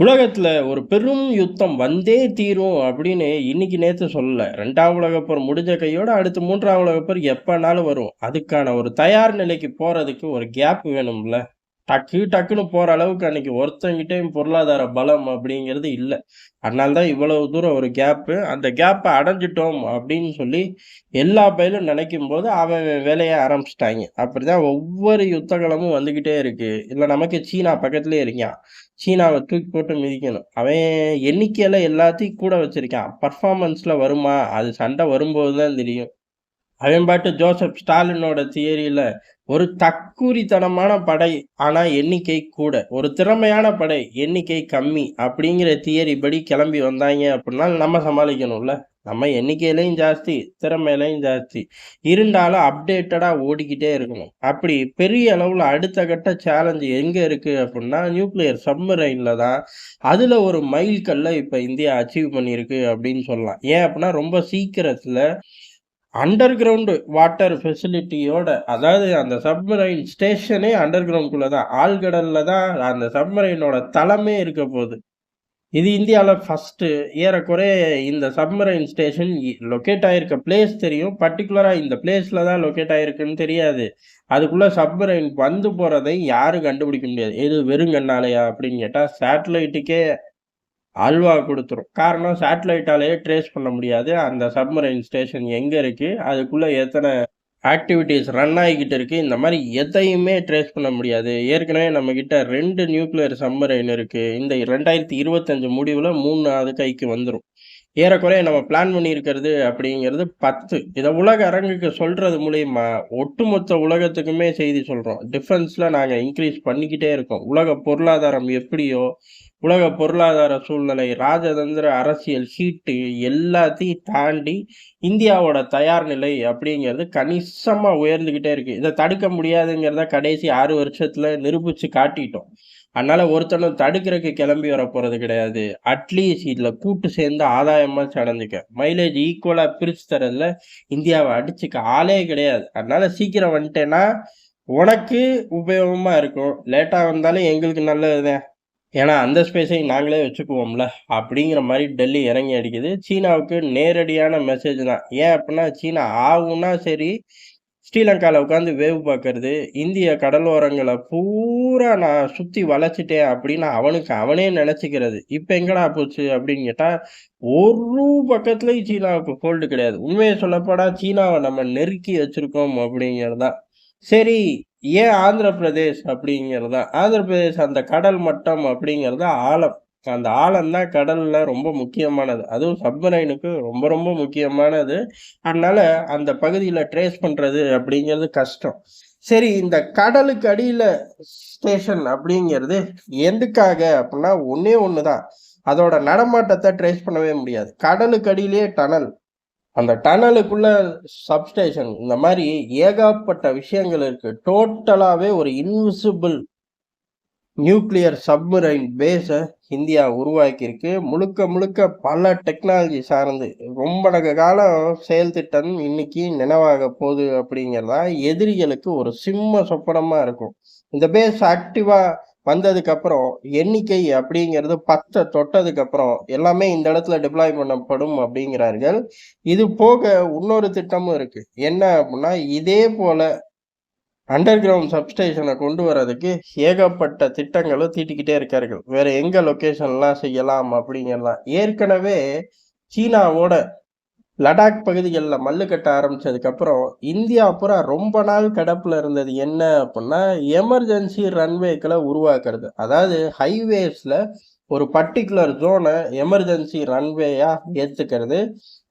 உலகத்தில் ஒரு பெரும் யுத்தம் வந்தே தீரும் அப்படின்னு இன்னைக்கு நேற்று சொல்லலை ரெண்டாம் உலகப்போர் முடிஞ்ச கையோட அடுத்து மூன்றாம் உலகப்போர் எப்போனாலும் வரும். அதுக்கான ஒரு தயார் நிலைக்கு போகிறதுக்கு ஒரு கேப் வேணும்ல. டக்கு டக்குன்னு போற அளவுக்கு அன்னைக்கு ஒருத்தங்கிட்டயும் பொருளாதார பலம் அப்படிங்கிறது இல்லை அதனால தான் இவ்வளவு தூரம் ஒரு கேப்பு. அந்த கேப்பை அடைஞ்சுட்டோம் அப்படின்னு சொல்லி எல்லா பயலும் நினைக்கும்போது அவன் அவன் வேலையை ஆரம்பிச்சிட்டாங்க அப்படிதான் ஒவ்வொரு யுத்தகலமும் வந்துக்கிட்டே வந்துகிட்டே இருக்கு. நமக்கு சீனா பக்கத்துலேயே இருக்கான். சீனாவை தூக்கி போட்டு மிதிக்கணும். அவன் எண்ணிக்கையில எல்லாத்தையும் கூட வச்சிருக்கான். பெர்ஃபார்மன்ஸ்ல வருமா? அது சண்டை வரும்போது தான் தெரியும். அவன் பாட்டு ஜோசப் ஸ்டாலினோட தியரியில ஒரு தற்குறித்தனமான படை, ஆனா எண்ணிக்கை கூட. ஒரு திறமையான படை, எண்ணிக்கை கம்மி அப்படிங்கிற தியரி படி கிளம்பி வந்தாங்க அப்படின்னா நம்ம சமாளிக்கணும்ல. நம்ம எண்ணிக்கையிலையும் ஜாஸ்தி, திறமையிலையும் ஜாஸ்தி. இருந்தாலும் அப்டேட்டடாக ஓடிக்கிட்டே இருக்கணும். அப்படி பெரிய அளவில் அடுத்த கட்ட சேலஞ்சு எங்கே இருக்குது அப்படின்னா, நியூக்ளியர் சப்மரைனில் தான். அதில் ஒரு மைல்கல்லை இப்போ இந்தியா அச்சீவ் பண்ணியிருக்கு அப்படின்னு சொல்லலாம். ஏன் அப்படின்னா ரொம்ப சீக்கிரத்தில் அண்டர் கிரவுண்டு வாட்டர் ஃபெசிலிட்டியோட அதாவது அந்த சப்மரைன் ஸ்டேஷனே அண்டர் கிரவுண்ட்குள்ள தான். ஆழ்கடலில் தான் அந்த சப்மரைனோட தளமே இருக்க போகுது இது இந்தியாவில் ஃபஸ்ட்டு ஏறக்குறைய இந்த சப்மரைன் ஸ்டேஷன் லொக்கேட் ஆகிருக்க பிளேஸ் தெரியும். பர்டிகுலராக இந்த பிளேஸில் தான் லொக்கேட் ஆகிருக்குன்னு தெரியாது. அதுக்குள்ளே சப்மரைன் வந்து போகிறதை யாரும் கண்டுபிடிக்க முடியாது. எது வெறுங்கண்ணாலையா அப்படின்னு கேட்டால் சேட்டலைட்டுக்கே அல்வா கொடுத்துரும். காரணம் சேட்டலைட்டாலேயே ட்ரேஸ் பண்ண முடியாது. அந்த சப்மரைன் ஸ்டேஷன் எங்கே இருக்குது அதுக்குள்ளே எத்தனை ஆக்டிவிட்டீஸ் ரன் ஆகிக்கிட்டு இருக்குது இந்த மாதிரி எதையுமே ட்ரேஸ் பண்ண முடியாது. ஏற்கனவே நம்மக்கிட்ட ரெண்டு நியூக்ளியர் சப்மரைன் இருக்குது இந்த ரெண்டாயிரத்தி இருபத்தஞ்சு முடிவில் மூணாவது கைக்கு வந்துடும் ஏறக்குறைய நம்ம பிளான் பண்ணியிருக்கிறது அப்படிங்கிறது பத்து. இதை உலக அரங்குக்கு சொல்கிறது மூலயமா ஒட்டுமொத்த உலகத்துக்குமே செய்தி சொல்கிறோம் டிஃபென்ஸில் நாங்கள் இன்க்ரீஸ் பண்ணிக்கிட்டே இருக்கோம். உலக பொருளாதாரம் எப்படியோ, உலக பொருளாதார சூழ்நிலை, ராஜதந்திர அரசியல் ஹீட்டு எல்லாத்தையும் தாண்டி இந்தியாவோட தயார் நிலை அப்படிங்கிறது கணிசமாக உயர்ந்துக்கிட்டே இருக்குது இதை தடுக்க முடியாதுங்கிறத கடைசி ஆறு வருஷத்தில் நிரூபித்து காட்டிட்டோம். அதனால ஒருத்தனும் தடுக்கிறக்கு கிளம்பி வர போகிறது கிடையாது. அட்லீஸ்ட் இதில் கூட்டு சேர்ந்து ஆதாயமாக சடந்துக்க மைலேஜ் ஈக்குவலாக பிரித்து தரதில் இந்தியாவை அடிச்சுக்க ஆளே கிடையாது. அதனால சீக்கிரம் வந்துட்டேன்னா, உனக்கு உபயோகமாக இருக்கும். லேட்டாக வந்தாலும் எங்களுக்கு நல்லது தான். ஏன்னா அந்த ஸ்பேஸை நாங்களே வச்சுக்குவோம்ல. அப்படிங்கிற மாதிரி டெல்லி இறங்கி அடிக்குது. சீனாவுக்கு நேரடியான மெசேஜ் தான். ஏன் அப்படின்னா, சீனா ஆகும்னா சரி, ஸ்ரீலங்காவில் உட்காந்து வேவு பார்க்கறது, இந்திய கடலோரங்களை பூரா நான் சுற்றி வளைச்சிட்டேன் அப்படின்னு அவனுக்கு அவனே நினச்சிக்கிறது இப்போ எங்கடா போச்சு அப்படின்னு கேட்டால் ஒரு பக்கத்துலேயும் சீனாவுக்கு ஹோல்டு கிடையாது. உண்மையை சொல்லப்படா சீனாவை நம்ம நெருக்கி வச்சுருக்கோம் அப்படிங்கிறது தான். சரி, ஏன் ஆந்திர பிரதேஷ் அப்படிங்கிறது தான். ஆந்திர பிரதேஷ் அந்த கடல் மட்டம் அப்படிங்கிறது ஆழம். அந்த ஆழம் தான் கடல்ல ரொம்ப முக்கியமானது. அதுவும் சப்மரைனுக்கு ரொம்ப ரொம்ப முக்கியமானது. அதனால அந்த பகுதியில ட்ரேஸ் பண்றது அப்படிங்கிறது கஷ்டம். சரி இந்த கடலுக்கு அடியில ஸ்டேஷன் அப்படிங்கிறது எதுக்காக அப்படின்னா, ஒன்றே ஒன்று தான். அதோட நடமாட்டத்தை ட்ரேஸ் பண்ணவே முடியாது. கடலுக்கு அடியிலேயே டனல். அந்த டனலுக்குள்ள சப்ஸ்டேஷன் இந்த மாதிரி ஏகப்பட்ட விஷயங்கள் இருக்கு. டோட்டலாகவே ஒரு இன்விசிபிள் நியூக்ளியர் சப்மரைன் பேஸை இந்தியா உருவாக்கியிருக்கு. முழுக்க முழுக்க பல டெக்னாலஜி சார்ந்து ரொம்ப காலம் செயல் திட்டம் இன்னைக்கு நினைவாக போகுது அப்படிங்கிறதா தான் எதிரிகளுக்கு ஒரு சிம்ம சொப்பனமாக இருக்கும். இந்த பேஸ் ஆக்டிவாக வந்ததுக்கப்புறம் எண்ணிக்கை அப்படிங்கிறது 10 தொட்டதுக்கப்புறம் எல்லாமே இந்த இடத்துல டிப்ளாய் பண்ணப்படும் அப்படிங்கிறார்கள். இது போக இன்னொரு திட்டமும் இருக்கு. என்ன அப்படின்னா, இதே போல அண்டர் கிரவுண்ட் சப்ஸ்டேஷனை கொண்டு வரதுக்கு ஏகப்பட்ட திட்டங்களும் தீட்டிக்கிட்டே இருக்கார்கள். வேற எங்க லொக்கேஷன்லாம் செய்யலாம் அப்படிங்கிறலாம். ஏற்கனவே சீனாவோட லடாக் பகுதிகளில் மல்லு கட்ட ஆரம்பிச்சதுக்கப்புறம், இந்தியா பூரா ரொம்ப நாள் கிடப்பில் இருந்தது என்ன அப்படின்னா, எமர்ஜென்சி ரன்வேக்களை உருவாக்குறது. அதாவது ஹைவேஸில் ஒரு பர்ட்டிகுலர் ஜோனை எமர்ஜென்சி ரன்வேயாக ஏற்றுக்கிறது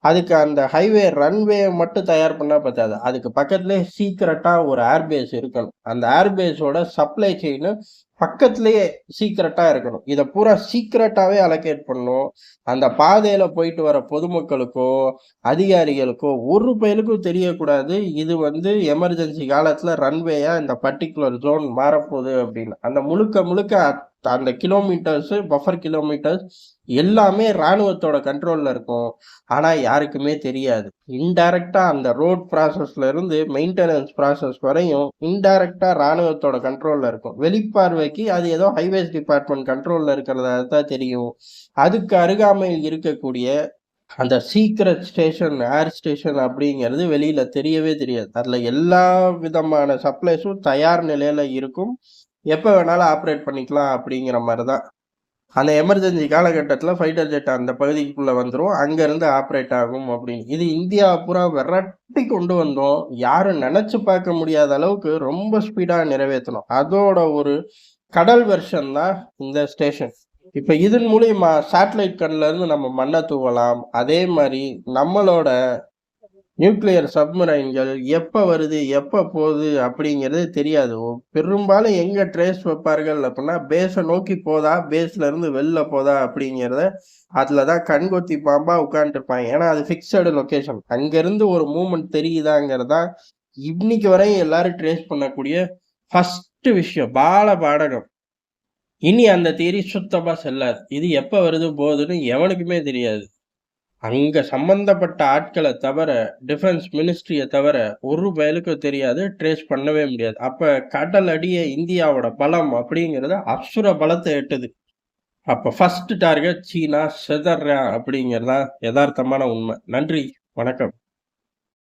அதுக்கு அந்த ஹைவே ரன்வே மட்டும் தயார் பண்ணால் பத்தாது. அதுக்கு பக்கத்துலேயே சீக்கிரட்டாக ஒரு ஏர்பேஸ் இருக்கணும். அந்த ஏர்பேஸோட சப்ளை செயின் பக்கத்துலேயே சீக்கிரட்டாக இருக்கணும். இதை பூரா சீக்கிரட்டாகவே அலோகேட் பண்ணணும். அந்த பாதையில் போயிட்டு வர பொதுமக்களுக்கோ, அதிகாரிகளுக்கோ ஒரு பயலுக்கும் தெரியக்கூடாது. இது வந்து எமர்ஜென்சி காலத்தில் ரன்வேயாக இந்த பர்ட்டிகுலர் ஜோன் மாறப்போகுது அப்படின்னு. அந்த முழுக்க முழுக்க அந்த கிலோமீட்டர்ஸு பஃபர் கிலோமீட்டர்ஸ் எல்லாமே ராணுவத்தோட கண்ட்ரோலில் இருக்கும். ஆனால் யாருக்குமே தெரியாது. இன்டைரக்டாக அந்த ரோட் ப்ராசஸ்லேருந்து மெயின்டெனன்ஸ் ப்ராசஸ் வரையும் இன்டைரக்டாக ராணுவத்தோட கண்ட்ரோலில் இருக்கும். வெளிப்பார்வைக்கு அது ஏதோ ஹைவேஸ் டிபார்ட்மெண்ட் கண்ட்ரோலில் இருக்கிறதா தான் தெரியும். அதுக்கு அருகாமையில் இருக்கக்கூடிய அந்த சீக்ரெட் ஸ்டேஷன் ஏர் ஸ்டேஷன் அப்படிங்கிறது வெளியில் தெரியவே தெரியாது. அதில் எல்லா விதமான சப்ளைஸும் தயார் நிலையில் இருக்கும். எப்போ வேணாலும் ஆப்ரேட் பண்ணிக்கலாம் அப்படிங்கிற மாதிரி தான் அந்த எமர்ஜென்சி காலகட்டத்தில் ஃபைட்டர் ஜெட் அந்த பகுதிக்குள்ளே வந்துடும் அங்கேருந்து ஆப்ரேட் ஆகும் அப்படின்னு. இது இந்தியா பூரா விரட்டி கொண்டு வந்தோம். யாரும் நினச்சி பார்க்க முடியாத அளவுக்கு ரொம்ப ஸ்பீடாக நிறைவேற்றணும் அதோட ஒரு கடல் வெர்ஷன் தான் இந்த ஸ்டேஷன் இப்போ இதன் மூலியமா சேட்டலைட் கண்ல இருந்து நம்ம மண்ணை தூவலாம். அதே மாதிரி நம்மளோட நியூக்ளியர் சப்மரைன்கள் எப்போ வருது எப்போ போகுது அப்படிங்கிறது தெரியாது. பெரும்பாலும் எங்கே ட்ரேஸ் வைப்பார்கள் அப்படின்னா பேஸை நோக்கி போதா பேஸ்லேருந்து வெளில போதா அப்படிங்கிறத அதில் தான் கண்கொத்தி பாம்பாக உட்காந்துருப்பாங்க ஏன்னா அது ஃபிக்ஸடு லொக்கேஷன் அங்கேருந்து ஒரு மூமெண்ட் தெரியுதாங்கிறதா இன்னைக்கு வரையும் எல்லாரும் ட்ரேஸ் பண்ணக்கூடிய ஃபஸ்ட்டு விஷயம் பால பாடகம். இனி அந்த தியரி சுத்தமாக செல்லாது. இது எப்போ வருது போகுதுன்னு எவனுக்குமே தெரியாது. அங்க சம்பந்தப்பட்ட ஆட்களை தவிர டிஃபென்ஸ் மினிஸ்ட்ரியை தவிர ஒரு பயலுக்கும் தெரியாது ட்ரேஸ் பண்ணவே முடியாது. அப்ப கடல் அடிய இந்தியாவோட பலம் அப்படிங்கிறது அசுர பலத்தை எட்டுது. அப்ப ஃபர்ஸ்ட் டார்கெட் சீனா செதறா அப்படிங்கிறதா யதார்த்தமான உண்மை. நன்றி வணக்கம்.